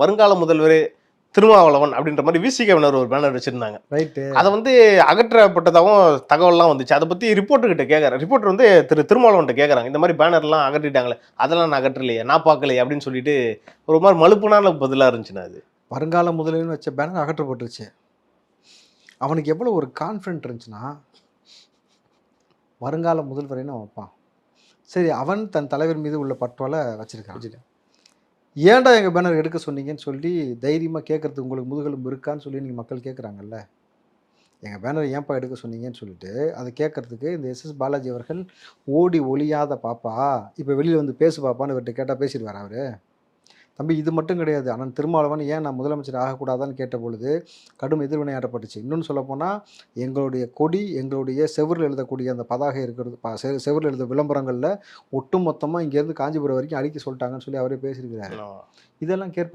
வருங்கால முதல்வர் திருமாவளவன் அப்படின்ற மாதிரி விசிகவினர் ஒரு பேனர் வச்சிருந்தாங்க. ரைட்டு அதை வந்து அகற்றப்பட்டதாகவும் தகவல்லாம் வந்துச்சு. அதை பத்தி ரிப்போர்ட்டர் கிட்ட கேட்கறேன் ரிப்போர்ட்டர் வந்து திரு திருமாவளவன்ட்ட கேட்கறாங்க இந்த மாதிரி பேனர்லாம் அகற்றிட்டாங்களே அதெல்லாம் நான் அகற்றலையே நான் பார்க்கலையே அப்படின்னு சொல்லிட்டு ஒரு மாதிரி மலுப்புனால பதிலா இருந்துச்சுண்ணா அது. வருங்கால முதல்வர்னு வச்ச பேனர் அகற்றப்பட்டுருச்சு. அவனுக்கு எவ்வளோ ஒரு கான்ஃபிடென்ட் இருந்துச்சுன்னா வருங்கால முதல்வரைன்னு வைப்பான். சரி அவன் தன் தலைவர் மீது உள்ள பற்றோலை வச்சிருக்கான். ஏன்டா எங்கள் பேனர் எடுக்க சொன்னீங்கன்னு சொல்லி தைரியமாக கேட்கறதுக்கு உங்களுக்கு முதுகெலும்பு இருக்கான்னு சொல்லி நீங்கள் மக்கள் கேட்குறாங்கல்ல எங்கள் பேனர் ஏன்ப்பா எடுக்க சொன்னீங்கன்னு சொல்லிட்டு அதை கேட்கறதுக்கு இந்த எஸ் எஸ் பாலாஜி அவர்கள் ஓடி ஒளியாத பாப்பா இப்போ வெளியில் வந்து பேசு பாப்பான்னு இவர்கிட்ட கேட்டால் பேசிடுவார் அவர்? தம்பி இது மட்டும் கிடையாது. அண்ணன் திருமாவளவன் ஏன் நான் முதலமைச்சர் ஆகக்கூடாதான்னு கேட்ட பொழுது கடும் எதிர்வினையாடப்பட்டுச்சு. இன்னொன்று சொல்லப்போனால் எங்களுடைய கொடி எங்களுடைய செவுரில் எழுதக்கூடிய அந்த பதாகை இருக்கிறது செவுரில் எழுத விளம்பரங்களில் ஒட்டு மொத்தமாக இங்கேருந்து காஞ்சிபுரம் வரைக்கும் அடிக்க சொல்லிட்டாங்கன்னு சொல்லி அவரே பேசியிருக்கிறாரு. இதெல்லாம் கேட்ப